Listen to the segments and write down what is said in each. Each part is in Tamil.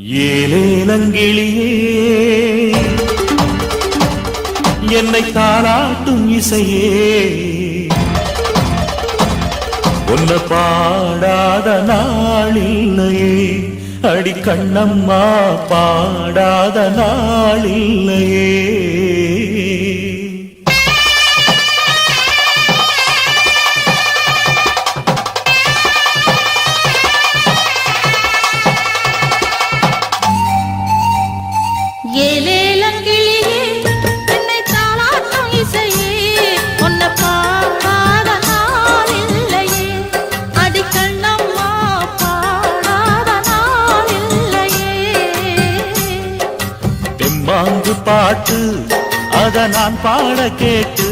ஏலேலங்கிளியே என்னை தாளாட்டும் இசையே. உன்ன பாடாத நாளில்லையே. அடி கண்ணம்மா பாடாத நாளில்லையே. பாங்கு பாட்டு அத நான் பாட கேட்டு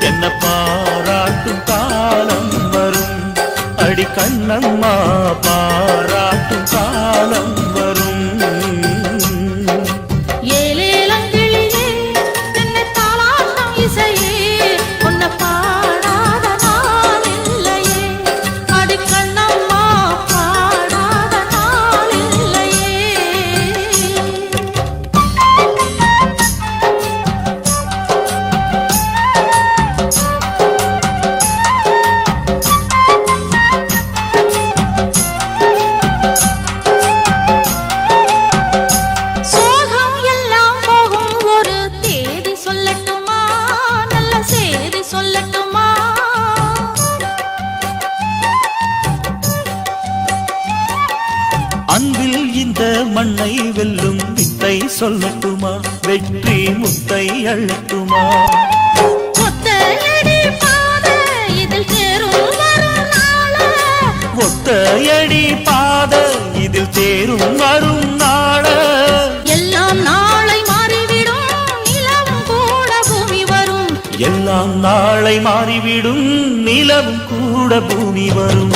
என்ன பாராட்டும் காலம் வரும். அடி கண்ணம்மா அன்பில் இந்த மண்ணை வெல்லும் வித்தை சொல்லட்டுமா? வெற்றி முத்தை நாள? ஒத்தையடி பாத இதில் தேரும் வரும் நாள? எல்லாம் நாளை மாறிவிடும் நிலவும் கூட பூமி வரும். எல்லாம் நாளை மாறிவிடும் நிலவும் கூட பூமி வரும்.